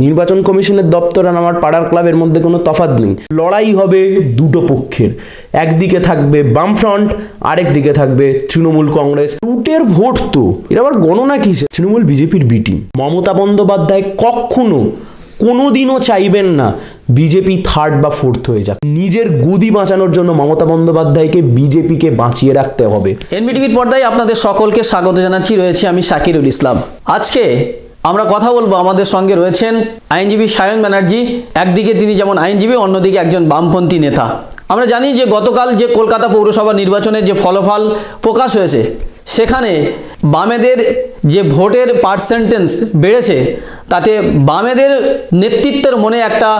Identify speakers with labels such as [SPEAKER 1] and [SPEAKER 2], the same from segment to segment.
[SPEAKER 1] নির্বাচন কমিশনের দপ্তর আর আমার পাড়ার ক্লাবের মধ্যে কোনো তফাৎ নেই। লড়াই হবে দুটো পক্ষের। একদিকে থাকবে বামফ্রন্ট আরেক দিকে থাকবে তৃণমূল কংগ্রেস। রুটের ভোট তো, এর আবার গণনা কিসে তৃণমূল বিজেপির বিটি মমতা বন্দ্যোপাধ্যায় কখনো কোনোদিনও চাইবেন না বিজেপি থার্ড বা ফোর্থ হয়ে যাক। নিজের গদি বাঁচানোর জন্য মমতা বন্দ্যোপাধ্যায়কে বিজেপিকে বাঁচিয়ে রাখতে হবে।
[SPEAKER 2] এনবিটিভির পর্দায় আপনাদের সকলকে স্বাগত জানাচ্ছি। রয়েছে আমি শাকিরুল ইসলাম। আজকে আমরা কথা বলব আমাদের সঙ্গে রয়েছেন আইনজীবী সায়ন ব্যানার্জি। একদিকে তিনি যেমন আইনজীবী, অন্যদিকে একজন বামপন্থী নেতা। আমরা জানি যে গতকাল যে কলকাতা পৌরসভা নির্বাচনের যে ফলাফল প্রকাশ হয়েছে, সেখানে বামেদের যে ভোটের পার্সেন্টেন্স বেড়েছে, তাতে বামেদের নেতৃত্বের মনে একটা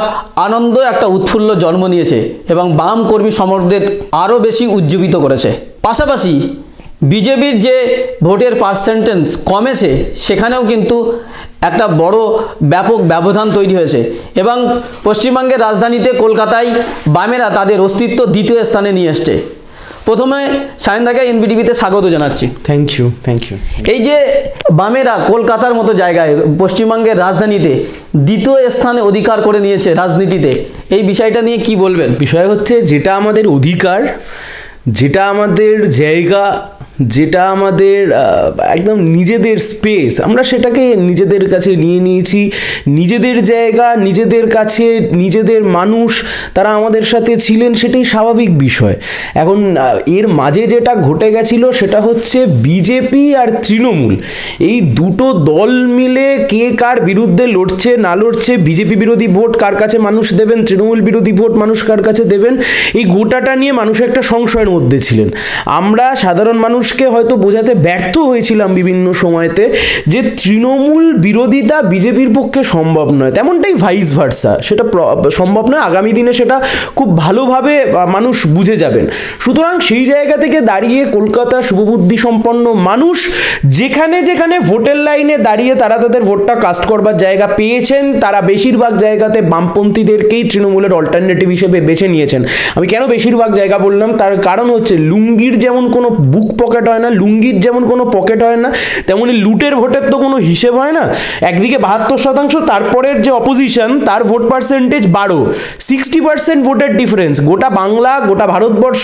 [SPEAKER 2] আনন্দ, একটা উৎফুল্ল জন্ম নিয়েছে এবং বাম কর্মী সমর্থকদের আরও বেশি উজ্জীবিত করেছে। পাশাপাশি বিজেপির যে ভোটের পার্সেন্টেন্স কমেছে সেখানেও কিন্তু একটা বড় ব্যাপক ব্যবধান তৈরি হয়েছে। এবং পশ্চিমবঙ্গের রাজধানীতে কলকাতায় বামেরা তাদের অস্তিত্ব দ্বিতীয় স্থানে নিয়ে এসছে। প্রথমে সায়নদাকে এনবিটিভিতে স্বাগত জানাচ্ছি।
[SPEAKER 1] থ্যাংক ইউ থ্যাংক ইউ
[SPEAKER 2] এই যে বামেরা কলকাতার মতো জায়গায় পশ্চিমবঙ্গের রাজধানীতে দ্বিতীয় স্থানে অধিকার করে নিয়েছে রাজনীতিতে এই বিষয়টা নিয়ে কি বলবেন?
[SPEAKER 1] বিষয় হচ্ছে যেটা আমাদের অধিকার যেটা আমাদের জায়গা যেটা আমাদের একদম নিজেদের স্পেস আমরা সেটাকে নিজেদের কাছে নিয়ে নিয়েছি। নিজেদের জায়গা, নিজেদের কাছে, নিজেদের মানুষ, তারা আমাদের সাথে ছিলেন সেটাই স্বাভাবিক বিষয়। এখন এর মাঝে যেটা ঘটে গেছিল সেটা হচ্ছে বিজেপি আর তৃণমূল। এই দুটো দল মিলে কে কার বিরুদ্ধে লড়ছে, না লড়ছে, বিজেপি বিরোধী ভোট কার কাছে মানুষ দেবেন, তৃণমূল বিরোধী ভোট মানুষ কার কাছে দেবেন, এই গোটাটা নিয়ে মানুষ একটা সংশয়ের মধ্যে ছিলেন। আমরা সাধারণ মানুষকে হয়তো বোঝাতে ব্যর্থ হয়েছিলাম বিভিন্ন সময়তে যে তৃণমূল বিরোধিতা বিজেপির পক্ষে সম্ভব নয়। তেমনটাই ভাইস ভার্সা সেটা সম্ভব নয়। আগামী দিনে সেটা খুব ভালোভাবে মানুষ বুঝে যাবেন। সুতরাং সেই জায়গা থেকে দাঁড়িয়ে কলকাতা শুভবুদ্ধি সম্পন্ন মানুষ যেখানে যেখানে ভোটের লাইনে দাঁড়িয়ে তারা তাদের ভোটটা কাস্ট করবার জায়গা পেয়েছেন, তারা বেশিরভাগ জায়গাতে বামপন্থীদেরকেই তৃণমূলের অল্টারনেটিভ হিসেবে বেছে নিয়েছেন। আমি কেন বেশিরভাগ জায়গা বললাম? তার কারণ হচ্ছে লুঙ্গির যেমন কোনো বুক পকেট হয় না, লুঙ্গির যেমন কোনো পকেট হয় না, তেমনি লুটের ভোটের তো কোনো হিসেব হয় না। একদিকে বাহাত্তর শতাংশ, তারপরের যে অপোজিশন তার ভোট পার্সেন্টেজ বারো। সিক্সটি পার্সেন্ট ভোটের ডিফারেন্স গোটা বাংলা, গোটা ভারতবর্ষ,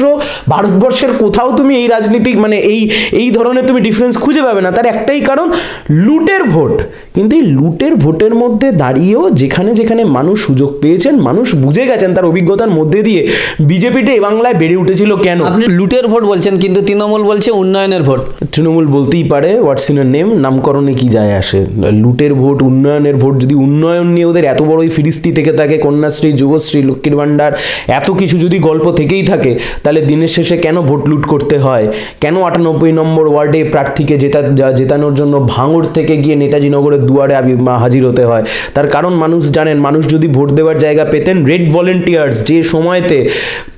[SPEAKER 1] ভারতবর্ষের কোথাও তুমি এই রাজনীতিক মানে এই এই ধরনের তুমি ডিফারেন্স খুঁজে পাবে না। তার একটাই কারণ, লুটের ভোট কিন্তু এই লুটের ভোটের মধ্যে দাঁড়িয়েও যেখানে যেখানে মানুষ সুযোগ পেয়েছেন, মানুষ বুঝে গেছেন তার অভিজ্ঞতার মধ্যে দিয়ে, বিজেপিটা এই বাংলায় বেড়ে উঠেছিল কেন?
[SPEAKER 2] আপনি লুটের ভোট বলছেন, কিন্তু তৃণমূল বলছে উন্নয়নের ভোট।
[SPEAKER 1] তৃণমূল বলতেই পারে হোয়াটস ইন নেম নামকরণে কি যায় আসে? লুটের ভোট, উন্নয়নের ভোট, যদি উন্নয়ন নিয়ে ওদের এত বড়ই ফিরিস্তি থেকে থাকে, কন্যাশ্রী, যুবশ্রী লক্ষ্মীর ভাণ্ডার, এত কিছু যদি গল্প থেকেই থাকে, তাহলে দিনের শেষে কেন ভোট লুট করতে হয়? কেন আটানব্বই নম্বর ওয়ার্ডে প্রার্থীকে জেতা জেতানোর জন্য ভাঙড় থেকে গিয়ে নেতাজি নগরের দুয়ারে হাজির হতে হয়? তার কারণ মানুষ জানেন, মানুষ যদি ভোট দেওয়ার জায়গা পেতেন রেড ভলেন্টিয়ার্স যে সময়তে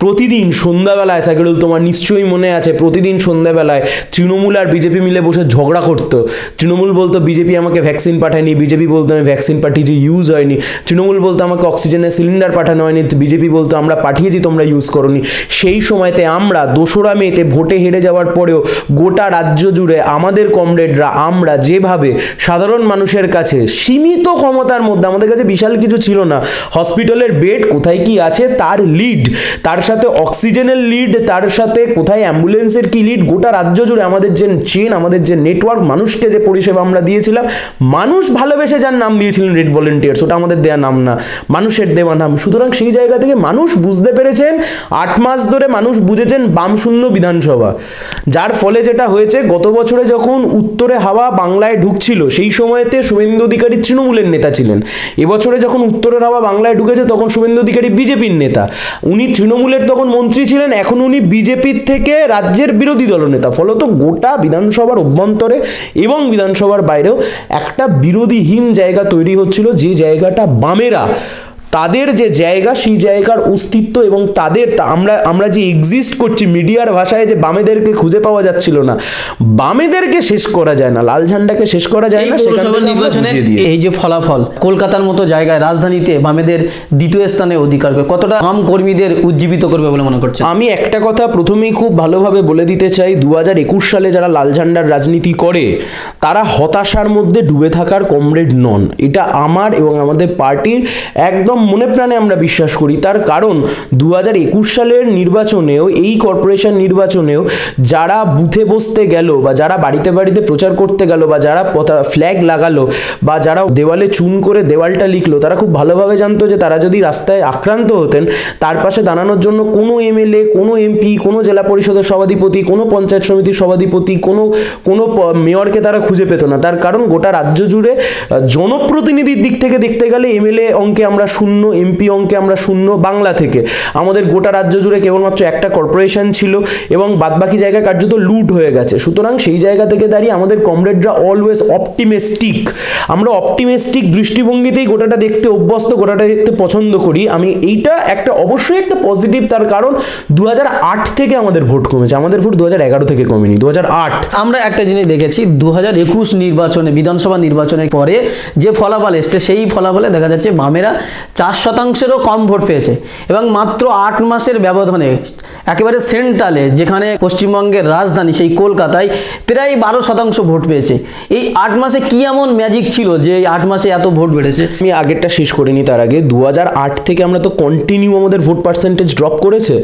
[SPEAKER 1] প্রতিদিন সন্ধ্যাবেলায় সাইকেল তোমার নিশ্চয়ই মনে আছে, প্রতিদিন সন্ধ্যাবেলায় তৃণমূল আর বিজেপি মিলে বসে ঝগড়া করতো। তৃণমূল বলতো, বিজেপি আমাকে ভ্যাকসিন পাঠায়নি। বিজেপি বলতো, আমি ভ্যাকসিন পাঠিয়েছি ইউজ হয়নি। তৃণমূল বলতো, আমাকে অক্সিজেনের সিলিন্ডার পাঠানো হয়নি। বিজেপি বলতো, আমরা পাঠিয়েছি, তোমরা ইউজ করনি। সেই সময়তে আমরা, দোসরা মেতে ভোটে হেরে যাওয়ার পরেও গোটা রাজ্য জুড়ে আমাদের কমরেডরা আমরা যেভাবে সাধারণ মানুষের কাছে সীমিত ক্ষমতার মধ্যে, আমাদের কাছে বিশাল কিছু ছিল না, হসপিটালের বেড কোথায় কি আছে, তার লিড তার সাথে অক্সিজেনের লিড তার সাথে কোথায় অ্যাম্বুলেন্সের কি লিড গোটা রাজ্য জুড়ে আমাদের যে চেন আমাদের যে নেটওয়ার্ক মানুষকে যে পরিষেবা আমরা দিয়েছিলাম, মানুষ ভালোবেসে যার নাম দিয়েছিলেন রেড ভলেন্টিয়ার্স ওটা আমাদের দেওয়া নাম না, মানুষের দেওয়া নাম। সুতরাং সেই জায়গা থেকে মানুষ বুঝতে পেরেছেন, আট মাস ধরে মানুষ বুঝেছেন বামশূন্য বিধানসভা। যার ফলে যেটা হয়েছে, গত বছরে যখন উত্তরে হাওয়া বাংলায় ঢুকছিল, সেই সময়তে শুভেন্দু অধিকারী তৃণমূলের নেতা ছিলেন। এবছরে যখন উত্তরের হাওয়া বাংলায় ঢুকেছে, তখন শুভেন্দু অধিকারী বিজেপির নেতা। উনি তৃণমূলের তখন মন্ত্রী ছিলেন, এখন উনি বিজেপির থেকে রাজ্যের বিরোধী দলনেতা। ফলত গোটা বিধানসভার অভ্যন্তরে এবং বিধানসভার বাইরেও একটা বিরোধীহীন জায়গা তৈরি হচ্ছিল, যে জায়গাটা বামেরা তাদের যে জায়গা সেই জায়গার অস্তিত্ব এবং তাদের আমরা আমরা যে এক্সিস্ট করছি মিডিয়ার ভাষায় যে বামেদেরকে খুঁজে পাওয়া যাচ্ছিল না বামেদেরকে শেষ করা যায় না লাল ঝান্ডাকে শেষ করা যায় না
[SPEAKER 2] নির্বাচনে এই যে ফলাফল কলকাতার মতো জায়গায় রাজধানীতে বামেদের দ্বিতীয় স্থানে অধিকার করে কতটা আম কর্মীদের উজ্জীবিত করবে বলে মনে করছে
[SPEAKER 1] আমি একটা কথা প্রথমেই খুব ভালোভাবে বলে দিতে চাই দু হাজার একুশ সালে যারা লাল ঝান্ডার রাজনীতি করে তারা হতাশার মধ্যে ডুবে থাকার কমরেড নন। এটা আমার এবং আমাদের পার্টির একদম মনে প্রাণে আমরা বিশ্বাস করি, তার কারণ দু হাজার একুশ সালের নির্বাচনেও, এই কর্পোরেশন নির্বাচনেও যারা বুথে বসতে গেল বা যারা বাড়িতে বাড়িতে প্রচার করতে গেল বা যারা পতা ফ্ল্যাগ লাগালো বা যারা দেওয়ালে চুন করে দেওয়ালটা লিখলো, তারা খুব ভালোভাবে জানতো যে তারা যদি রাস্তায় আক্রান্ত হতেন, তার পাশে দাঁড়ানোর জন্য কোনো এমএলএ, কোনো এমপি, কোনো জেলা পরিষদের সভাধিপতি, কোনো পঞ্চায়েত সমিতির সভাধিপতি, কোনো কোনো মেয়রকে তারা খুঁজে পেত না। তার কারণ গোটা রাজ্য জুড়ে জনপ্রতিনিধির দিক থেকে দেখতে গেলে এমএলএ অঙ্কে আমরা শূন্য এমপি অঙ্কে আমরা শূন্য বাংলা থেকে। আমাদের গোটা রাজ্য জুড়ে কেবলমাত্র একটা কর্পোরেশন ছিল এবং বাদবাকি জায়গায় কার্যত লুট হয়ে গেছে। সুতরাং সেই জায়গা থেকে দাঁড়িয়ে আমাদের কমরেডরা অলওয়েজ অপটিমিস্টিক আমরা অপটিমিস্টিক দৃষ্টিভঙ্গিতেই গোটাটা দেখতে অভ্যস্ত, গোটাটা দেখতে পছন্দ করি। আমি এইটা একটা অবশ্যই একটা পজিটিভ তার কারণ দু হাজার আট থেকে আমাদের ভোট কমেছে। আমাদের ভোট দু হাজার এগারো থেকে কমেনি দু হাজার আট।
[SPEAKER 2] আমরা একটা জিনিস দেখেছি দু হাজার একুশ নির্বাচনে, বিধানসভা নির্বাচনের পরে যে ফলাফল এসছে, সেই ফলাফলে দেখা যাচ্ছে বামেরা চার শতাংশেরও কম ভোট পেয়েছে এবং মাত্র আট মাসের ব্যবধানে, একেবারে সেন্ট্রালে, যেখানে পশ্চিমবঙ্গের রাজধানী, সেই কলকাতায় প্রায় বারো শতাংশ ভোট পেয়েছে। এই আট মাসে কি এমন ম্যাজিক ছিল যে এই আট মাসে এত ভোট বেড়েছে?
[SPEAKER 1] আমি আগেরটা শেষ করিনি তার আগে। দু হাজার আট থেকে আমরা তো কন্টিনিউ আমাদের ভোট পার্সেন্টেজ ড্রপ করেছে।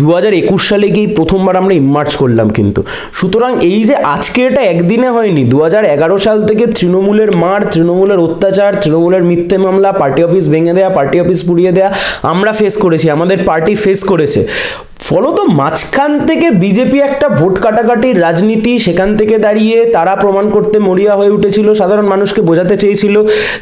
[SPEAKER 1] দু হাজার একুশ সালে গিয়ে প্রথমবার আমরা ইমার্চ করলাম কিন্তু। সুতরাং এই যে আজকে এটা একদিনে হয়নি দু হাজার এগারো সাল থেকে তৃণমূলের মার, তৃণমূলের অত্যাচার, তৃণমূলের মিথ্যে মামলা পার্টি অফিস ভেঙে দেয়া পার্টি অফিস পুড়িয়ে দেয়া আমরা ফেস করেছি আমাদের পার্টি ফেস করেছে। ফলত মাঝখান থেকে বিজেপি একটা ভোট কাটাকাটির রাজনীতি, সেখান থেকে দাঁড়িয়ে তারা প্রমাণ করতে মরিয়া হয়ে উঠেছিল। সাধারণ মানুষকে বোঝাতে চেয়েছিল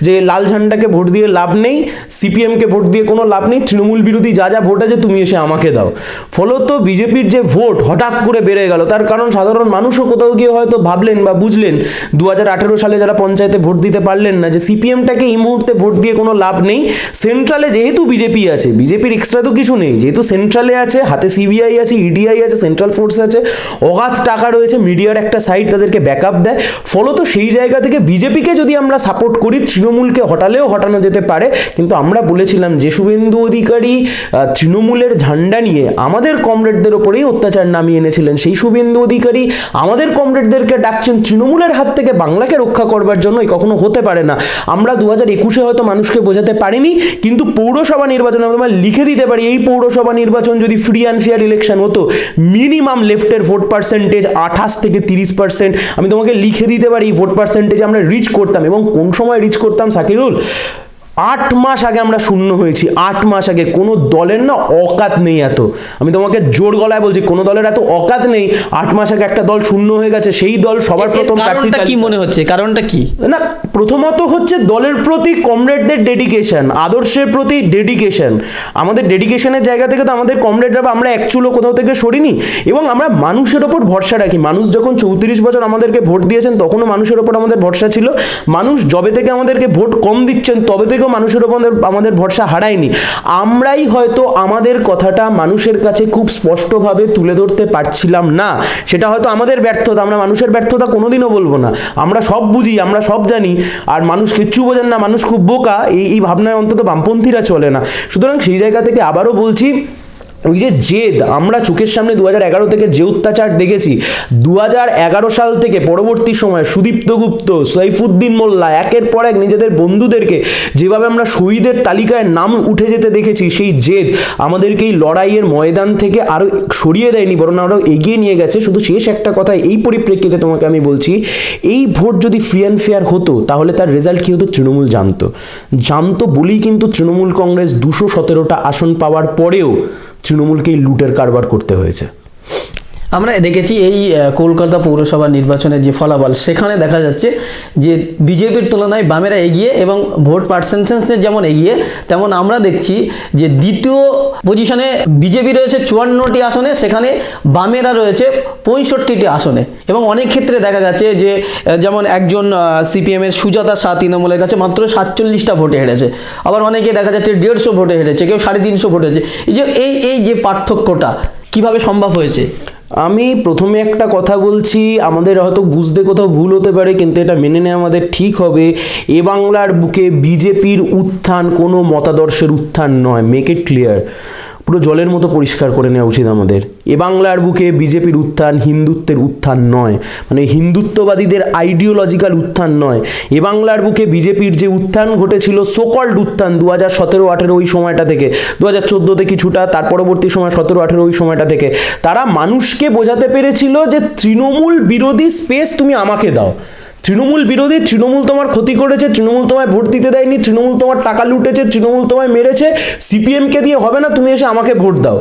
[SPEAKER 1] যে লাল ঝান্ডাকে ভোট দিয়ে লাভ নেই, সিপিএমকে ভোট দিয়ে কোনো লাভ নেই, তৃণমূল বিরোধী যা যা ভোট আছে তুমি এসে আমাকে দাও। ফলত বিজেপির যে ভোট হঠাৎ করে বেড়ে গেল, তার কারণ সাধারণ মানুষও কোথাও গিয়ে হয়তো ভাবলেন বা বুঝলেন দু হাজার আঠেরো সালে যারা পঞ্চায়েতে ভোট দিতে পারলেন না যে সিপিএমটাকে এই মুহূর্তে ভোট দিয়ে কোনো লাভ নেই। সেন্ট্রালে যেহেতু বিজেপি আছে, বিজেপির এক্সট্রা তো কিছু নেই, যেহেতু সেন্ট্রালে আছে, হাতে সিবিআই আছে ইডিআই আছে সেন্ট্রাল ফোর্স আছে, অগাধ টাকা রয়েছে, মিডিয়ার একটা সাইড তাদেরকে ব্যাকআপ দেয়। ফলত সেই জায়গা থেকে বিজেপিকে যদি আমরা সাপোর্ট করি, তৃণমূলকে হটালেও হটানো যেতে পারে। কিন্তু আমরা বলেছিলাম যে শুভেন্দু অধিকারী তৃণমূলের ঝান্ডা নিয়ে আমাদের কমরেডদের ওপরেই অত্যাচার নামিয়ে এনেছিলেন। সেই শুভেন্দু অধিকারী আমাদের কমরেডদেরকে ডাকছেন, তৃণমূলের হাত থেকে বাংলাকে রক্ষা করবার জন্য এই কখনো হতে পারে না। আমরা দু হাজার একুশে হয়তো মানুষকে বোঝাতে পারিনি, কিন্তু পৌরসভা নির্বাচনে আমরা লিখে দিতে পারি, এই পৌরসভা নির্বাচন যদি ফ্রি ফেয়ার ইলেকশন হতো মিনিমাম লেফটের ভোট পার্সেন্টেজ আঠাশ থেকে তিরিশ পার্সেন্ট আমি তোমাকে লিখে দিতে পারি ভোট পার্সেন্টেজ আমরা রিচ করতাম এবং কোন সময় রিচ করতাম সাকিরুল আট মাস আগে আমরা শূন্য হয়েছি। আট মাস আগে কোনো দলের না অকাত নেই এত। আমি তোমাকে জোর গলায় বলছি কোনো দলের এত অকাত নেই। আট মাস আগে একটা দল শূন্য হয়ে গেছে সেই দল সবার প্রথম
[SPEAKER 2] কারণটা কি মনে হচ্ছে? কারণটা কি?
[SPEAKER 1] না প্রথমত হচ্ছে দলের প্রতি কমরেডদের ডেডিকেশন আদর্শের প্রতি ডেডিকেশন আমাদের ডেডিকেশনের জায়গা থেকে তো আমাদের কমরেডরা আমরা অ্যাকচুয়ালি কোথাও থেকে সরিনি। এবং আমরা মানুষের ওপর ভরসা রাখি। মানুষ যখন চৌত্রিশ বছর আমাদেরকে ভোট দিয়েছেন তখনও মানুষের ওপর আমাদের ভরসা ছিল। মানুষ যবে থেকে আমাদেরকে ভোট কম দিচ্ছেন তবে থেকেও মানুষের ওপর আমাদের ভরসা হারায়নি। আমরাই হয়তো আমাদের কথাটা মানুষের কাছে খুব স্পষ্টভাবে তুলে ধরতে পারছিলাম না। সেটা হয়তো আমাদের ব্যর্থতা, আমরা মানুষের ব্যর্থতা কোনোদিনও বলব না। আমরা সব বুঝি, আমরা সব জানি, আর মানুষ কিচ্ছু বোঝেন না, মানুষ খুব বোকা, এই এই ভাবনায় অন্তত বামপন্থীরা চলে না। সুতরাং সেই জায়গা থেকে আবারও বলছি ওই যে জেদ, আমরা চোখের সামনে দু এগারো থেকে যে অত্যাচার দেখেছি দু এগারো সাল থেকে পরবর্তী সময় সুদীপ্ত গুপ্ত, সৈফুদ্দিন মোল্লা, একের পর এক নিজেদের বন্ধুদেরকে যেভাবে আমরা শহীদের তালিকায় নাম উঠে যেতে দেখেছি, সেই জেদ আমাদেরকে এই লড়াইয়ের ময়দান থেকে আরও সরিয়ে দেয়নি, বরং আরও এগিয়ে নিয়ে গেছে। শুধু শেষ একটা কথা এই পরিপ্রেক্ষিতে তোমাকে আমি বলছি, এই ভোট যদি ফ্রি অ্যান্ড ফেয়ার হতো, তাহলে তার রেজাল্ট কী হতো তৃণমূল জানতো। জানতো বলেই কিন্তু তৃণমূল কংগ্রেস দুশো সতেরোটা আসন পাওয়ার পরেও তৃণমূলকে এই লুটের কারবার করতে হয়েছে।
[SPEAKER 2] আমরা দেখেছি এই কলকাতা পৌরসভা নির্বাচনের যে ফলাফল, সেখানে দেখা যাচ্ছে যে বিজেপির তুলনায় বামেরা এগিয়ে এবং ভোট পার্সেন্টেন্সে যেমন এগিয়ে, তেমন আমরা দেখছি যে দ্বিতীয় পজিশনে বিজেপি রয়েছে চুয়ান্নটি আসনে, সেখানে বামেরা রয়েছে পঁয়ষট্টিটি আসনে। এবং অনেক ক্ষেত্রে দেখা গেছে যে যেমন একজন সিপিএমের সুজাতা শাহ তৃণমূলের কাছে মাত্র সাতচল্লিশটা ভোটে হেরেছে। আবার অনেকে দেখা যাচ্ছে দেড়শো ভোটে হেরেছে, কেউ সাড়ে তিনশো ভোটে হেরেছে। এই যে, এই এই যে পার্থক্যটা, কীভাবে সম্ভব হয়েছে?
[SPEAKER 1] আমি প্রথমে একটা কথা বলছি, আমাদের হয়তো বুঝতে কোথাও ভুল হতে পারে, কিন্তু এটা মেনে নেওয়া আমাদের ঠিক হবে। এ বাংলার বুকে বিজেপির উত্থান কোনো মতাদর্শের উত্থান নয় মেক ইট ক্লিয়ার পুরো জলের মতো পরিষ্কার করে নেওয়া উচিত আমাদের। এ বাংলার বুকে বিজেপির উত্থান হিন্দুত্বের উত্থান নয় মানে হিন্দুত্ববাদীদের আইডিওলজিক্যাল উত্থান নয়। এ বাংলার বুকে বিজেপির যে উত্থান ঘটেছিল সোকল্ড উত্থান দু হাজার সতেরো আঠেরো ওই সময়টা থেকে দু হাজার চোদ্দোতে কিছুটা, তার পরবর্তী সময় সতেরো আঠেরো ওই সময়টা থেকে, তারা মানুষকে বোঝাতে পেরেছিল যে তৃণমূল বিরোধী স্পেস তুমি আমাকে দাও। তৃণমূল বিরোধী, তৃণমূল তোমার ক্ষতি করেছে, তৃণমূল তোমায় ভোট দিতে দেয়নি, তৃণমূল তোমার টাকা লুটেছে, তৃণমূল তোমায় মেরেছে সিপিএমকে দিয়ে হবে না, তুমি এসে আমাকে ভোট দাও।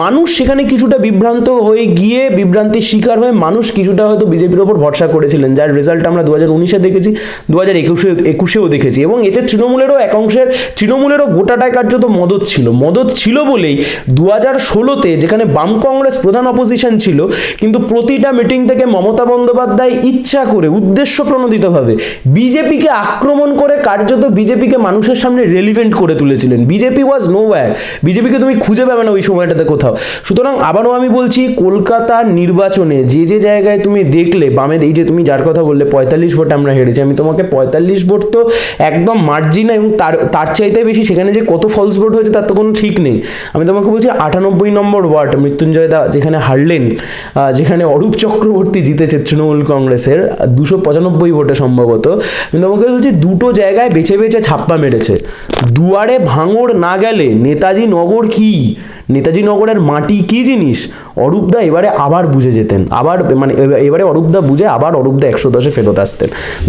[SPEAKER 1] মানুষ সেখানে কিছুটা বিভ্রান্ত হয়ে গিয়ে বিভ্রান্তির শিকার হয়ে মানুষ কিছুটা হয়তো বিজেপির ওপর ভরসা করেছিলেন। যার রেজাল্ট আমরা দু হাজার উনিশে দেখেছি দু হাজার একুশে একুশেও দেখেছি এবং এতে তৃণমূলেরও এক অংশের, তৃণমূলেরও গোটাটায় কার্যত মদত ছিল। মদত ছিল বলেই দু হাজার ষোলোতে যেখানে বাম কংগ্রেস প্রধান অপোজিশন ছিল, কিন্তু প্রতিটা মিটিং থেকে মমতা বন্দ্যোপাধ্যায় ইচ্ছা করে, উদ্দেশ্য প্রণোদিতভাবে। বিজেপিকে আক্রমণ করে কার্যত বিজেপিকে মানুষের সামনে রেলিভেন্ট করে তুলেছিলেন। বিজেপি ওয়াজ নো ওয়্যার বিজেপিকে তুমি খুঁজে পাবে না ওই সময়টাতে কোথাও। সুতরাং আবারও আমি বলছি কলকাতার নির্বাচনে যে যে জায়গায় তুমি দেখলে বামে এই যে তুমি যার কথা বললে, পঁয়তাল্লিশ ভোট আমরা হেরেছি। আমি তোমাকে পঁয়তাল্লিশ ভোট তো একদম মার্জিন এবং তার তার চাইতে বেশি সেখানে যে কত ফলস ভোট হয়েছে তার তো কোনো ঠিক নেই। আমি তোমাকে বলছি, আটানব্বই নম্বর ওয়ার্ড, মৃত্যুঞ্জয় দা, যেখানে হারলেন যেখানে অরূপ চক্রবর্তী জিতেছে তৃণমূল কংগ্রেসের, দুশো পঁচানব্বই ভোটে সম্ভবত। কিন্তু আমাকে বলছি দুটো জায়গায় বেছে বেছে ছাপ্পা মেরেছে। দুয়ারে ভাঙড় না গেলে নেতাজি নগর কি? নেতাজি নগরের মাটি কি জিনিস? অরূপদা এবারে আবার বুঝে যেতেন। আবার মানে এবা- এবারে অরূপদা বুঝে আবার অরূপদা একশো দশে ফেরত আসতেন।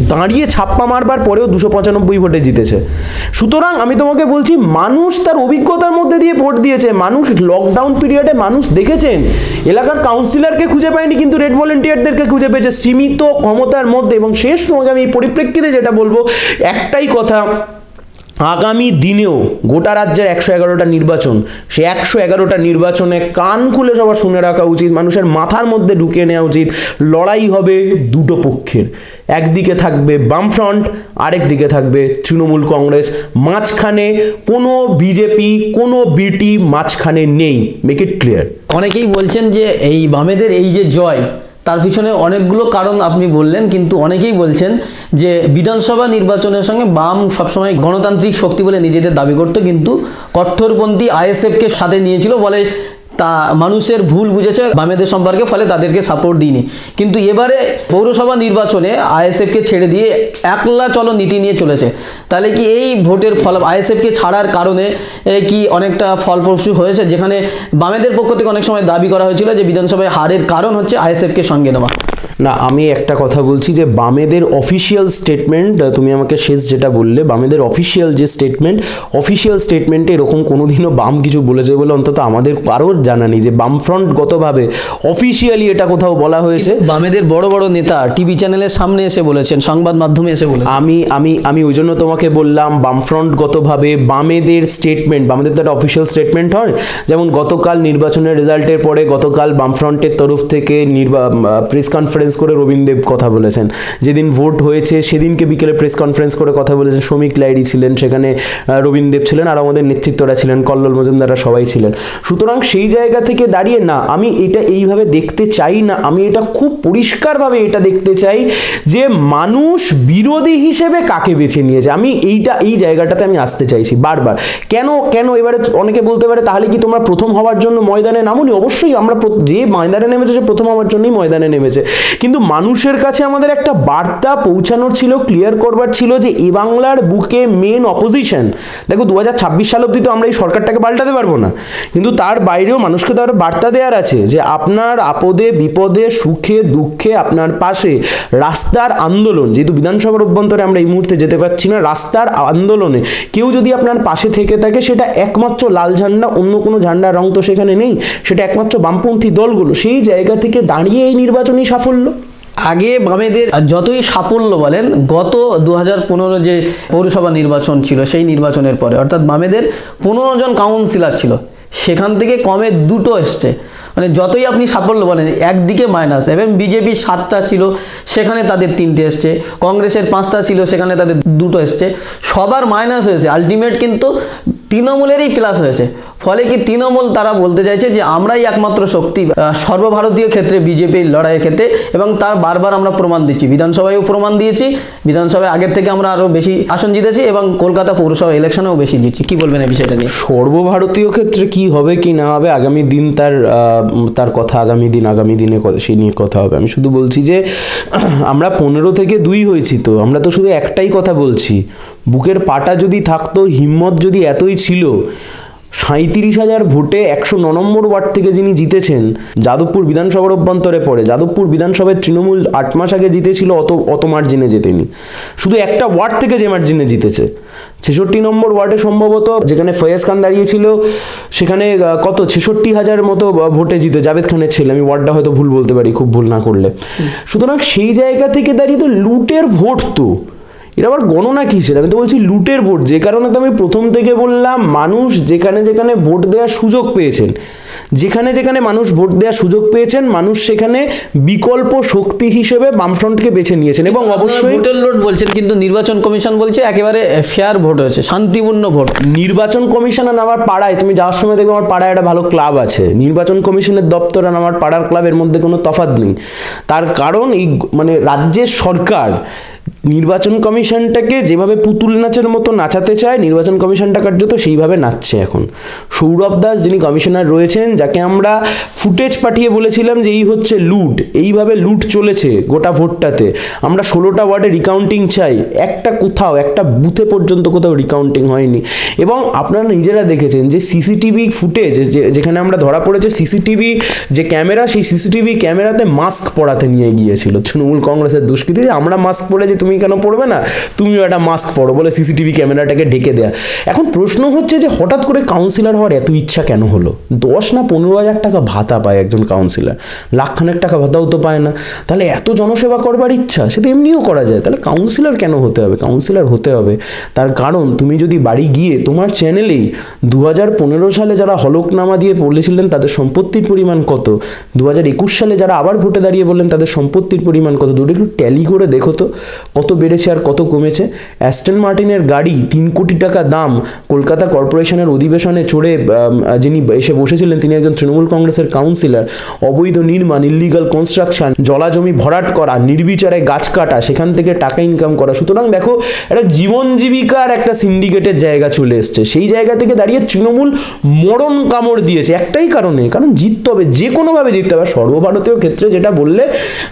[SPEAKER 1] দাঁড়িয়ে ছাপ্পা মারবার পরেও দুশো পঁচানব্বই ভোটে জিতেছে। সুতরাং আমি তোমাকে বলছি, মানুষ তার অভিজ্ঞতার মধ্যে দিয়ে ভোট দিয়েছে। মানুষ লকডাউন পিরিয়ডে মানুষ দেখেছেন, এলাকার কাউন্সিলরকে খুঁজে পায়নি কিন্তু রেড ভলেন্টিয়ারদেরকে খুঁজে পেয়েছে। সীমিত ক্ষমতার মধ্যে এবং শেষ তোমাকে আমি এই পরিপ্রেক্ষিতে যেটা বলব, একটাই কথা আগামী দিনেও গোটা রাজ্যের একশো এগারোটা নির্বাচন সে একশো এগারোটা নির্বাচনে কান খুলে সবার শুনে রাখা উচিত, মানুষের মাথার মধ্যে ঢুকিয়ে নেওয়া উচিত, লড়াই হবে দুটো পক্ষের। একদিকে থাকবে বামফ্রন্ট আরেক দিকে থাকবে তৃণমূল কংগ্রেস। মাঝখানে কোনো বিজেপি, কোনো বিটি মাঝখানে নেই। মেক ইট ক্লিয়ার
[SPEAKER 2] অনেকেই বলছেন যে এই বামেদের এই যে জয় তার পিছনে অনেকগুলো কারণ আপনি বললেন, কিন্তু অনেকেই বলছেন যে বিধানসভা নির্বাচনের সঙ্গে বাম সবসময় গণতান্ত্রিক শক্তি বলে নিজেদের দাবি করত, কিন্তু কট্টরপন্থী আইএসএফকে সাথে নিয়েছিল বলে তা মানুষের ভুল বুঝেছে, বামেদের সম্পর্কে, ফলে তাদেরকে সাপোর্ট দিইনি। কিন্তু এবারে পৌরসভা নির্বাচনে আইএসএফকে ছেড়ে দিয়ে একলা চলো নীতি নিয়ে চলেছে। তাহলে কি এই ভোটের ফল, আইএসএফকে ছাড়ার কারণে কি অনেকটা ফলপ্রসূ হয়েছে? যেখানে বামেদের পক্ষ থেকে অনেক সময় দাবি করা হয়েছিল যে বিধানসভায় হারের কারণ হচ্ছে আইএসএফকে সঙ্গে নেওয়া।
[SPEAKER 1] না আমি একটা কথা বলছি যে বামেদের অফিসিয়াল স্টেটমেন্ট তুমি আমাকে শেষ যেটা বললে বামেদের অফিসিয়াল যে স্টেটমেন্ট অফিসিয়াল স্টেটমেন্টে এরকম কোনোদিনও বাম কিছু বলেছে বলে অন্তত আমাদের কারোর জানা নেই যে বামফ্রন্টগতভাবে অফিসিয়ালি এটা কোথাও বলা হয়েছে।
[SPEAKER 2] বামেদের বড় বড় নেতা টিভি চ্যানেলের সামনে এসে বলেছেন সংবাদ মাধ্যমে এসে বলে
[SPEAKER 1] আমি আমি আমি ওই জন্য তোমাকে বললাম বামফ্রন্টগতভাবে বামেদের স্টেটমেন্ট বামেদের তো একটা অফিসিয়াল স্টেটমেন্ট হয়। যেমন গতকাল নির্বাচনের রেজাল্টের পরে গতকাল বামফ্রন্টের তরফ থেকে নির্বা প্রেস কনফারেন্স করে রবীন্দ্র দেব কথা বলেছেন। যেদিন ভোট হয়েছে, সেদিনকে বিকেলে প্রেস কনফারেন্স করে কথা বলেছেন। শ্রমিক লাইড়ি ছিলেন, সেখানে রবীন্দ্র দেব ছিলেন আর আমাদের নেতৃত্বরা ছিলেন, কল্লোল মজুমদাররা সবাই ছিলেন। সুতরাং সেই জায়গা থেকে দাঁড়িয়ে না, আমি এটা এইভাবে দেখতে চাই না, আমি এটা খুব পরিষ্কারভাবে এটা দেখতে চাই যে মানুষ বিরোধী হিসেবে কাকে বেছে নিয়েছে। আমি এইটা, এই জায়গাটাতে আমি আসতে চাইছি বারবার। কেন কেন এবারে অনেকে বলতে পারে, তাহলে কি তোমরা প্রথম হওয়ার জন্য ময়দানে নামুনি? অবশ্যই আমরা যে ময়দানে নেমেছে, সে প্রথম হওয়ার জন্যই ময়দানে নেমেছে। কিন্তু মানুষের কাছে আমাদের একটা বার্তা পৌঁছানোর ছিল ক্লিয়ার করবার ছিল যে এ বাংলার বুকে মেন অপোজিশন দেখো, দু হাজার ছাব্বিশ সাল অবধি তো আমরা এই সরকারটাকে পাল্টাতে পারব না। কিন্তু তার বাইরেও মানুষকে তো একটা বার্তা দেওয়ার আছে যে আপনার আপদে, বিপদে, সুখে, দুঃখে, আপনার পাশে রাস্তার আন্দোলন, যেহেতু বিধানসভার অভ্যন্তরে আমরা এই মুহূর্তে যেতে পারছি না, রাস্তার আন্দোলনে কেউ যদি আপনার পাশে থেকে থাকে, সেটা একমাত্র লাল ঝান্ডা, অন্য কোনো ঝান্ডার রং তো সেখানে নেই, সেটা একমাত্র বামপন্থী দলগুলো। সেই জায়গা থেকে দাঁড়িয়ে এই নির্বাচনী সাফল্য।
[SPEAKER 2] আগে বামেদের যতই সাফল্য বলেন, গত দু হাজার পনেরো যে পৌরসভা নির্বাচন ছিল, সেই নির্বাচনের পরে, অর্থাৎ বামেদের পনেরো জন কাউন্সিলর ছিল, সেখান থেকে কমে দুটো এসছে। মানে যতই আপনি সাফল্য বলেন, একদিকে মাইনাস, এবং বিজেপি সাতটা ছিল, সেখানে তাদের তিনটে এসছে, কংগ্রেসের পাঁচটা ছিল, সেখানে তাদের দুটো এসছে। সবার মাইনাস হয়েছে আলটিমেট কিন্তু তৃণমূলেরই প্লাস হয়েছে। ফলে কি তৃণমূল তারা বলতে চাইছে যে, আমরাই একমাত্র শক্তি সর্বভারতীয় ক্ষেত্রে বিজেপির লড়াইয়ের ক্ষেত্রে এবং তার বারবার আমরা প্রমাণ দিচ্ছি। বিধানসভায়ও প্রমাণ দিয়েছি, বিধানসভায় আগের থেকে আমরা আরও বেশি আসন জিতেছি এবং কলকাতা পৌরসভা ইলেকশনেও বেশি জিতছি। কি বলবেন এই বিষয়টা নিয়ে?
[SPEAKER 1] সর্বভারতীয় ক্ষেত্রে কি হবে, কি না হবে, আগামী দিন তার তার কথা, আগামী দিন, আগামী দিনে সেই নিয়ে কথা হবে। আমি শুধু বলছি যে, আমরা পনেরো থেকে দুই হয়েছি তো, আমরা তো শুধু একটাই কথা বলছি। বুকের পাটা যদি থাকতো, হিম্মত যদি এতই ছিল সাঁত্রিশ হাজার ভোটে একশো ন নম্বর ওয়ার্ড থেকে যিনি জিতেছেন, যাদবপুর বিধানসভার অভ্যন্তরে পড়ে। যাদবপুর বিধানসভায় তৃণমূল আট মাস আগে জিতেছিল, অত অত মার্জিনে জেতেনি। শুধু একটা ওয়ার্ড থেকে যে মার্জিনে জিতেছে। ছেষট্টি নম্বর ওয়ার্ডে সম্ভবত যেখানে ফয়েজ খান দাঁড়িয়েছিল, সেখানে কত? ছেষট্টি হাজার মতো ভোটে জিতে, জাভেদ খানের ছেলে। আমি ওয়ার্ডটা হয়তো ভুল বলতে পারি, খুব ভুল না করলে। সুতরাং সেই জায়গা থেকে দাঁড়িয়ে তো লুটের ভোট তো। এটা আবার গণনা কিসের আমি তো বলছি লুটের ভোট। যে কারণে তো আমি প্রথম থেকে বললাম মানুষ যেখানে যেখানে ভোট দেওয়ার সুযোগ পেয়েছেন যেখানে যেখানে মানুষ ভোট দেওয়ার সুযোগ পেয়েছেন মানুষ সেখানে বিকল্প শক্তি হিসেবে বামফ্রন্টকে বেছে নিয়েছেন এবং অবশ্যই
[SPEAKER 2] ভোটের লোড বলছেন কিন্তু নির্বাচন কমিশন বলছে একেবারে ফেয়ার ভোট হয়েছে শান্তিপূর্ণ ভোট।
[SPEAKER 1] নির্বাচন কমিশন আর আমার পাড়ায় তুমি যাওয়ার সময় দেখবে আমার পাড়ায় একটা ভালো ক্লাব আছে। নির্বাচন কমিশনের দপ্তর আর আমার পাড়ার ক্লাবের মধ্যে কোনো তফাৎ নেই। তার কারণ এই মানে রাজ্যের সরকার নির্বাচন কমিশনটাকে যেভাবে পুতুল নাচের মতো নাচাতে চায়, নির্বাচন কমিশনটা কার্যত সেইভাবে নাচছে এখন। সৌরভ দাস যিনি কমিশনার রয়েছেন, যাকে আমরা ফুটেজ পাঠিয়ে বলেছিলাম যে এই হচ্ছে লুট, এইভাবে লুট চলেছে গোটা ভোটটাতে। আমরা ষোলোটা ওয়ার্ডে রিকাউন্টিং চাই, একটা কোথাও, একটা বুথে পর্যন্ত কোথাও রিকাউন্টিং হয়নি। এবং আপনারা নিজেরা দেখেছেন যে সিসিটিভি ফুটেজ যেখানে আমরা ধরা পড়েছে, সিসিটিভি যে ক্যামেরা, সেই সিসিটিভি ক্যামেরাতে মাস্ক পরাতে নিয়ে গিয়েছিল তৃণমূল কংগ্রেসের দুষ্কৃতি। যে আমরা মাস্ক পরে যে তুমি কেন পড়বে না? তুমিও একটা মাস্ক পরো বলে সিসিটিভি ক্যামেরাটাকে ঢেকে দেয়া। এখন প্রশ্ন হচ্ছে যে হঠাৎ করে কাউন্সিলর হওয়ার এত ইচ্ছা কেন হলো? দশ না পনেরো হাজার টাকা ভাতা পায় একজন কাউন্সিলর লাখখানেক টাকা ভাতাও তো পায় না। তাহলে এত জনসেবা করবার ইচ্ছা, সে তো এমনিও করা যায়। তাহলে কাউন্সিলর কেন হতে হবে? কাউন্সিলর হতে হবে। তার কারণ, তুমি যদি বাড়ি গিয়ে তোমার চ্যানেলেই দু হাজার পনেরো সালে যারা হলকনামা দিয়ে বলেছিলেন তাদের সম্পত্তির পরিমাণ কত? দু হাজার একুশ সালে যারা আবার ভোটে দাঁড়িয়ে বললেন তাদের সম্পত্তির পরিমাণ কত? দুটো একটু ট্যালি করে দেখো তো। কত বেড়েছে আর কত কমেছে? অ্যাস্টন মার্টিনের গাড়ি তিন কোটি টাকা দাম কলকাতা কর্পোরেশনের অধিবেশনে চড়ে যিনি এসে বসেছিলেন, তিনি একজন তৃণমূল কংগ্রেসের কাউন্সিলর অবৈধ নির্মাণ ইলিগাল কনস্ট্রাকশন জলাজমি ভরাট করা, নির্বিচারে গাছ কাটা, সেখান থেকে টাকা ইনকাম করা। সুতরাং দেখো, একটা জীবন জীবিকার একটা সিন্ডিকেটের জায়গা চলে এসছে। সেই জায়গা থেকে দাঁড়িয়ে তৃণমূল মরণ কামড় দিয়েছে। একটাই কারণে, কারণ জিততে হবে, যে কোনোভাবে জিততে হবে। সর্বভারতীয় ক্ষেত্রে যেটা বললে,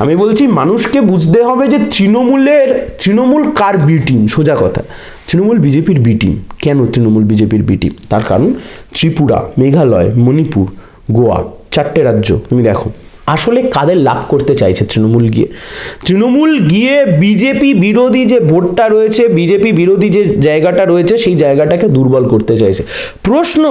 [SPEAKER 1] আমি বলছি, মানুষকে বুঝতে হবে যে তৃণমূলের তৃণমূল কার বি টিম? সোজা কথা। তৃণমূল বিজেপির বি টিম। কেন তৃণমূল বিজেপির বি টিম? তার কারণ ত্রিপুরা, মেঘালয়, মণিপুর, গোয়া, চারটে রাজ্য। তুমি দেখো। আসলে কাদের লাভ করতে চাইছে তৃণমূল গিয়ে? তৃণমূল গিয়ে বিজেপি বিরোধী যে ভোটটা রয়েছে বিজেপি বিরোধী যে জায়গাটা রয়েছে সেই জায়গাটাকে দুর্বল করতে চাইছে। প্রশ্ন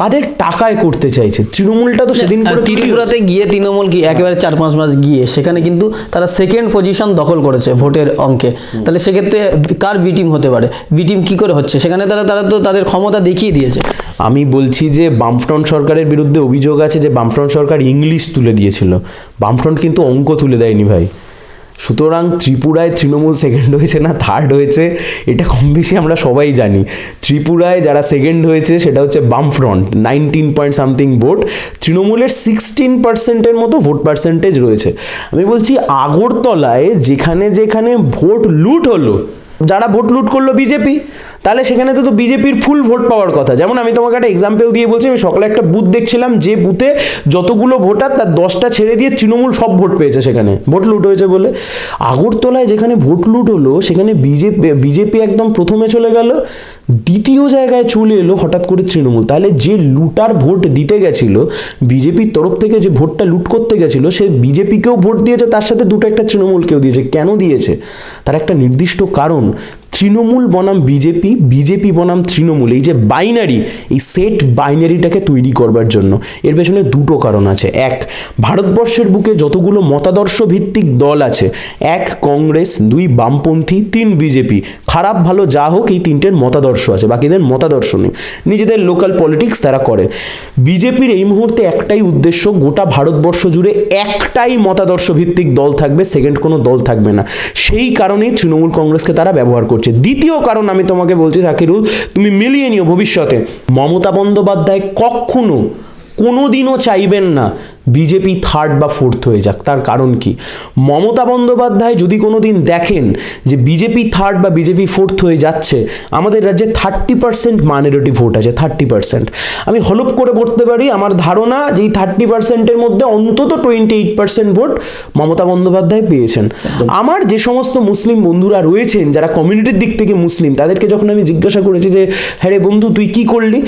[SPEAKER 1] কাদের টাকায় করতে চাইছে? তৃণমূলটা তো সেদিন
[SPEAKER 2] ত্রিপুরাতে গিয়ে তৃণমূল কি একেবারে চার পাঁচ মাস গিয়ে সেখানে কিন্তু তারা সেকেন্ড পজিশন দখল করেছে ভোটের অঙ্কে। তাহলে সেক্ষেত্রে কার বি টিম হতে পারে? বি টিম কী করে হচ্ছে? সেখানে তারা তারা তো তাদের ক্ষমতা দেখিয়ে দিয়েছে।
[SPEAKER 1] আমি বলছি যে বামফ্রন্ট সরকারের বিরুদ্ধে অভিযোগ আছে যে বামফ্রন্ট সরকার ইংলিশ তুলে দিয়েছিল। বামফ্রন্ট কিন্তু অঙ্ক তুলে দেয়নি ভাই। সুতরাং ত্রিপুরায় তৃণমূল সেকেন্ড হয়েছে না থার্ড হয়েছে, এটা কম বেশি আমরা সবাই জানি। ত্রিপুরায় যারা সেকেন্ড হয়েছে, সেটা হচ্ছে বামফ্রন্ট নাইনটিন পয়েন্ট সামথিং ভোট তৃণমূলের সিক্সটিন পার্সেন্টের মতো ভোট পার্সেন্টেজ রয়েছে। আমি বলছি, আগরতলায় যেখানে যেখানে ভোট লুট হলো, যারা ভোট লুট করল বিজেপি তাহলে সেখানে তো বিজেপির ফুল ভোট পাওয়ার কথা। যেমন আমি তোমাকে একটা এক্সাম্পল দিয়ে বলছি, আমি সকালে একটা বুথ দেখছিলাম, যে বুথে যতগুলো ভোটার তার দশটা ছেড়ে দিয়ে তৃণমূল সব ভোট পেয়েছে সেখানে। ভোট লুট হয়েছে বলে। আগরতলায় যেখানে ভোট লুট হলো, সেখানে বিজেপি বিজেপি একদম প্রথমে চলে গেল, দ্বিতীয় জায়গায় চলে এলো হঠাৎ করে তৃণমূল। তাহলে যে লুটার ভোট দিতে গেছিল, বিজেপির তরফ থেকে যে ভোটটা লুট করতে গেছিল, সে বিজেপিকেও ভোট দিয়েছে, তার সাথে দুটো একটা তৃণমূলকেও দিয়েছে। কেন দিয়েছে? তার একটা নির্দিষ্ট কারণ। তৃণমূল বনাম বিজেপি বিজেপি বনাম তৃণমূল, এই যে বাইনারি এই সেট বাইনারিটাকে তৈরি করবার জন্য। এর পেছনে দুটো কারণ আছে। এক, ভারতবর্ষের বুকে যতগুলো মতাদর্শ ভিত্তিক দল আছে, এক কংগ্রেস, দুই বামপন্থী, তিন বিজেপি। খারাপ ভালো যা হোক, এই তিনটের মতাদর্শ আছে, বাকিদের মতাদর্শ নেই। নিজেদের লোকাল পলিটিক্স তারা করে। বিজেপির এই মুহূর্তে একটাই উদ্দেশ্য, গোটা ভারতবর্ষ জুড়ে একটাই মতাদর্শ ভিত্তিক দল থাকবে সেকেন্ড কোনো দল থাকবে না। সেই কারণেই তৃণমূল কংগ্রেসকে তারা ব্যবহার করছে। দ্বিতীয় কারণ আমি তোমাকে বলছি, সাকিরুল, তুমি মিলিয়ে নিও ভবিষ্যতে। মমতা বন্দ্যোপাধ্যায় কখনো কোনোদিনও চাইবেন না বিজেপি থার্ড বা ফোর্থ হয়ে যাক, তার কারণ কি? মমতা বন্দ্যোপাধ্যায় যদি কোনো দিন দেখেন যে বিজেপি থার্ড বা বিজেপি ফোর্থ হয়ে যাচ্ছে, আমাদের রাজ্যে থার্টি পার্সেন্ট মাইনরিটি ভোট আছে থার্টি পার্সেন্ট আমি হলপ করে পড়তে পারি, আমার ধারণা যে এই থার্টি পার্সেন্টের মধ্যে অন্তত twenty eight percent vote Mamata Bandyopadhyay পেয়েছেন। আমার যে সমস্ত মুসলিম বন্ধুরা রয়েছেন, যারা কমিউনিটির দিক থেকে মুসলিম, তাদেরকে যখন আমি জিজ্ঞাসা করেছি যে হ্যাঁ রে বন্ধু, তুই কি করলি?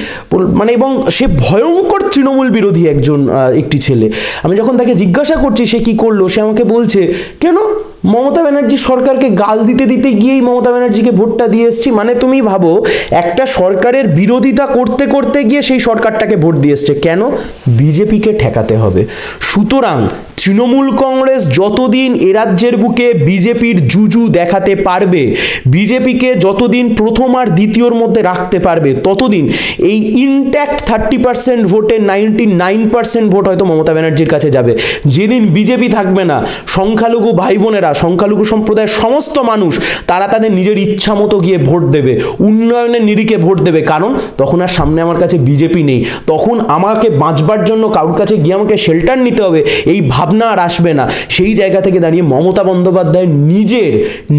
[SPEAKER 1] মানে এবং সে ভয়ঙ্কর তৃণমূল বিরোধী একজন একটি ছেলে। আমি যখন তাকে জিজ্ঞাসা করছি সে কি করল, সে আমাকে বলছে, কেন? মমতা ব্যানার্জি সরকারকে গাল দিতে দিতে গিয়েই মমতা ব্যানার্জিকে ভোটটা দিয়ে এসছি। মানে তুমি ভাবো, একটা সরকারের বিরোধিতা করতে করতে গিয়ে সেই সরকারটাকে ভোট দিয়ে এসছে। কেন? বিজেপিকে ঠেকাতে হবে। সুতরাং তৃণমূল কংগ্রেস যতদিন এ রাজ্যের বুকে বিজেপির জুজু দেখাতে পারবে, বিজেপিকে যতদিন প্রথম আর দ্বিতীয়র মধ্যে রাখতে পারবে, ততদিন এই ইনট্যাক্ট থার্টি পার্সেন্ট ভোটে নাইনটি নাইন পার্সেন্ট ভোট হয়তো মমতা ব্যানার্জির কাছে যাবে। যেদিন বিজেপি থাকবে না, সংখ্যালঘু ভাই বোনেরা সংখ্যালঘু সম্প্রদায়ের সমস্ত মানুষ, তারা তাদের নিজের ইচ্ছা মতো গিয়ে ভোট দেবে, উন্নয়নের নিরিখে ভোট দেবে। কারণ তখন আর সামনে আমার কাছে বিজেপি নেই। তখন আমাকে বাঁচবার জন্য কারোর কাছে গিয়ে আমাকে শেল্টার নিতে হবে, এই ভাবনা আর আসবে না। সেই জায়গা থেকে দাঁড়িয়ে মমতা বন্দ্যোপাধ্যায় নিজের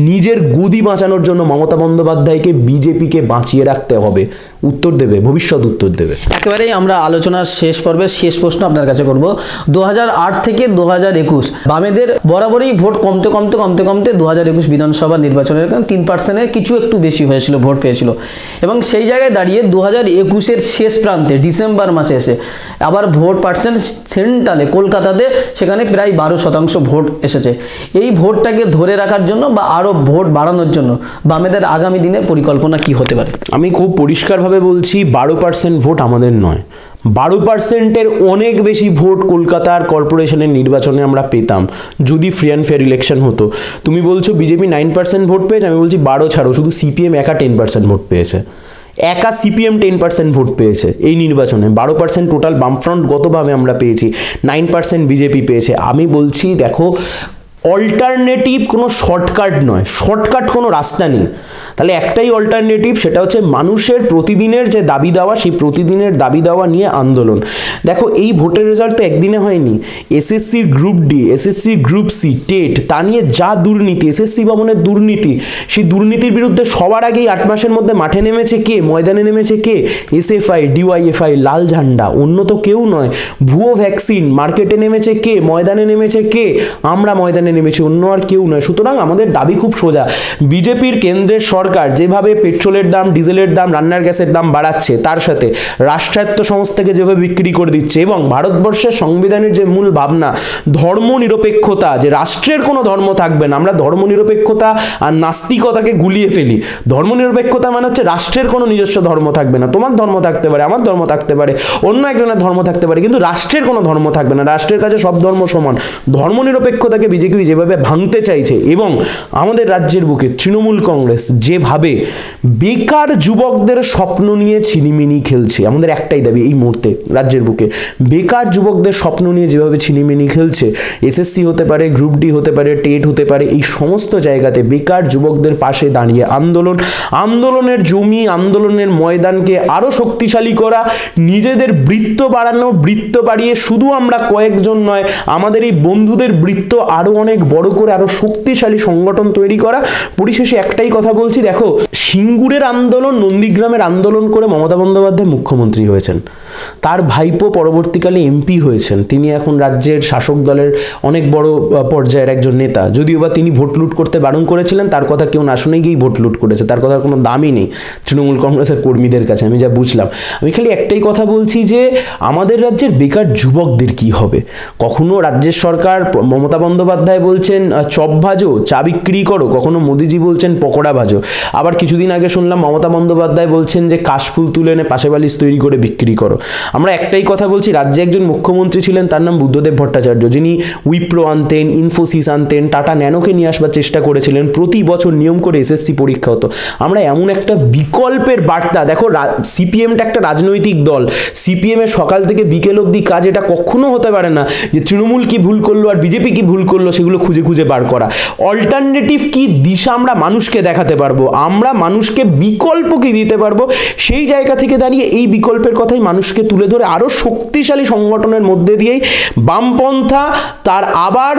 [SPEAKER 1] নিজের গদি বাঁচানোর জন্য মমতা বন্দ্যোপাধ্যায়কে, বিজেপিকে বাঁচিয়ে রাখতে হবে। উত্তর দেবে, ভবিষ্যৎ উত্তর দেবে।
[SPEAKER 2] একেবারেই আমরা আলোচনার শেষ পর্বের শেষ প্রশ্ন আপনার কাছে করব। দু হাজার আট থেকে দু হাজার একুশ। বামেদের বরাবরই ভোট কমতে কমতে কমতে কমতে দু হাজার একুশ বিধানসভা নির্বাচনের কারণ তিন পার্সেন্টের কিছু একটু বেশি হয়েছিল, ভোট পেয়েছিল। এবং সেই জায়গায় দাঁড়িয়ে দু হাজার একুশের শেষ প্রান্তে, ডিসেম্বর মাসে এসে, আবার ভোট পার্সেন্ট সেন্ট্রালে, কলকাতাতে সেখানে প্রায় বারো শতাংশ ভোট এসেছে। এই ভোটটাকে ধরে রাখার জন্য বা আরও ভোট বাড়ানোর জন্য বামেদের আগামী দিনের পরিকল্পনা কি হতে পারে?
[SPEAKER 1] আমি খুব পরিষ্কারভাবে বলছি, বারো পার্সেন্ট ভোট আমাদের নয়। বারো পার্সেন্টের অনেক বেশি ভোট কলকাতার কর্পোরেশনের নির্বাচনে আমরা পেতাম, যদি ফ্রি অ্যান্ড ফেয়ার ইলেকশন হতো। তুমি বলছো বিজেপি নাইন পার্সেন্ট ভোট পেয়েছে, আমি বলছি বারো ছাড়ো, শুধু সিপিএম একা টেন পার্সেন্ট ভোট পেয়েছে। একা সিপিএম টেন পার্সেন্ট ভোট পেয়েছে এই নির্বাচনে, বারো পার্সেন্ট টোটাল বামফ্রন্ট গতভাবে আমরা পেয়েছি নাইন পার্সেন্ট বিজেপি পেয়েছে। আমি বলছি, দেখো অল্টারনেটিভ কোনো শর্টকাট নয়। শর্টকাট কোনো রাস্তা নেই। তাহলে একটাই অল্টারনেটিভ সেটা হচ্ছে মানুষের প্রতিদিনের যে দাবি দেওয়া, সেই প্রতিদিনের দাবি দেওয়া নিয়ে আন্দোলন। দেখো, এই ভোটের রেজাল্ট তো একদিনে হয়নি। SSC group D SSC group C TET তা নিয়ে যা দুর্নীতি এসএসসি ভবনের দুর্নীতি, সেই দুর্নীতির বিরুদ্ধে সবার আগেই আট মাসের মধ্যে মাঠে নেমেছে কে? ময়দানে নেমেছে কে? এসএফআই ডিওয়াইএফআই লাল ঝান্ডা, অন্য তো কেউ নয়। ভুয়ো ভ্যাকসিন মার্কেটে নেমেছে কে? ময়দানে নেমেছে কে? আমরা ময়দানে নেমেছি, অন্য আর কেউ নয়। সুতরাং আমাদের দাবি খুব সোজা। বিজেপির কেন্দ্রের সরকার যেভাবে পেট্রোলের দাম, ডিজেলের দাম, রান্নার গ্যাসের দাম বাড়াচ্ছে, তার সাথে রাষ্ট্রায়ত্ত সংস্থাকে যেভাবে বিক্রি করে দিচ্ছে এবং ভারতবর্ষের সংবিধানের যে মূল ভাবনা ধর্ম নিরপেক্ষতা যে রাষ্ট্রের কোনো ধর্ম থাকবে না, আমরা ধর্ম নিরপেক্ষতা আর নাস্তিকতাকে গুলিয়ে ফেলি। ধর্ম নিরপেক্ষতা মানে হচ্ছে রাষ্ট্রের কোনো নিজস্ব ধর্ম থাকবে না। তোমার ধর্ম থাকতে পারে, আমার ধর্ম থাকতে পারে, অন্য একজনের ধর্ম থাকতে পারে, কিন্তু রাষ্ট্রের কোনো ধর্ম থাকবে না। রাষ্ট্রের কাছে সব ধর্ম সমান। ধর্ম নিরপেক্ষতাকে বিজেপি যেভাবে ভাঙতে চাইছে এবং আমাদের রাজ্যের বুকে তৃণমূল কংগ্রেস যেভাবে বেকার যুবকদের স্বপ্ন নিয়ে ছিনিমিনি খেলছে, আমাদের একটাই দাবি এই মুহূর্তে রাজ্যের বুকে, বেকার যুবকদের স্বপ্ন নিয়ে যেভাবে ছিনিমিনি খেলছে এসএসসি হতে পারে গ্রুপ ডি হতে পারে টেট হতে পারে, এই সমস্ত জায়গাতে বেকার যুবকদের পাশে দাঁড়িয়ে আন্দোলন, আন্দোলনের জমি, আন্দোলনের ময়দানকে আরও শক্তিশালী করা, নিজেদের বৃত্ত বাড়ানো, বৃত্ত বাড়িয়ে শুধু আমরা কয়েকজন নয়, আমাদের এই বন্ধুদের বৃত্ত আরও অনেক অনেক বড় করে আরও শক্তিশালী সংগঠন তৈরি করা। পরিশেষে একটাই কথা বলছি, দেখো, সিঙ্গুরের আন্দোলন, নন্দীগ্রামের আন্দোলন করে মমতা বন্দ্যোপাধ্যায় মুখ্যমন্ত্রী হয়েছেন। তার ভাইপো পরবর্তীকালে এমপি হয়েছেন। তিনি এখন রাজ্যের শাসক দলের অনেক বড় পর্যায়ের একজন নেতা। যদিও বা তিনি ভোট লুট করতে বারণ করেছিলেন, তার কথা কেউ না শুনে গিয়েই ভোট লুট করেছে। তার কথার কোনো দামই নেই তৃণমূল কংগ্রেসের কর্মীদের কাছে, আমি যা বুঝলাম। আমি খালি একটাই কথা বলছি যে, আমাদের রাজ্যের বেকার যুবকদের কি হবে? কখনো রাজ্যের সরকার মমতা বন্দ্যোপাধ্যায় বলছেন চপ ভাজো, চা বিক্রি করো। কখনো মোদিজি বলছেন, পকোড়া ভাজো। আবার কিছুদিন আগে শুনলাম, মমতা বন্দ্যোপাধ্যায় বলছেন যে কাশফুল তুলে এনে পাশে বালিশ তৈরি করে বিক্রি করো। আমরা একটাই কথা বলছি, রাজ্যে একজন মুখ্যমন্ত্রী ছিলেন, তার নাম বুদ্ধদেব ভট্টাচার্য, যিনি উইপ্রো আনতেন, ইনফোসিস আনতেন, টাটা ন্যানোকে নিয়ে আসবার চেষ্টা করেছিলেন, প্রতি বছর নিয়ম করে এসএসসি পরীক্ষা হতো। আমরা এমন একটা বিকল্পের বার্তা, দেখো সিপিএমটা একটা রাজনৈতিক দল সিপিএমের সকাল থেকে বিকেল অবধি কাজ এটা কখনো হতে পারে না, যে তৃণমূল কি ভুল করল আর বিজেপি কি ভুল করল সেগুলো খুঁজে খুঁজে বার করা। অল্টারনেটিভ কি দিশা আমরা মানুষকে দেখাতে পারব, আমরা মানুষকে বিকল্প কি দিতে পারব, সেই জায়গা থেকে দাঁড়িয়ে এই বিকল্পের কথাই মানুষকে তুলে ধরে আরও শক্তিশালী সংগঠনের মধ্যে দিয়েই বামপন্থা তার আবার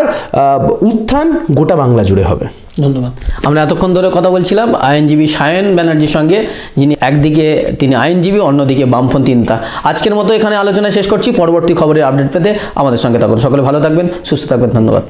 [SPEAKER 1] উত্থান গোটা বাংলা জুড়ে হবে।
[SPEAKER 2] ধন্যবাদ। আমরা এতক্ষণ ধরে কথা বলছিলাম আইনজীবী সায়ন ব্যানার্জির সঙ্গে, যিনি একদিকে তিনি আইনজীবী, অন্যদিকে বামপন্থী নেতা। আজকের মতো এখানে আলোচনা শেষ করছি, পরবর্তী খবরের আপডেট পেতে আমাদের সঙ্গে থাকুন। সকলে ভালো থাকবেন, সুস্থ থাকবেন, ধন্যবাদ।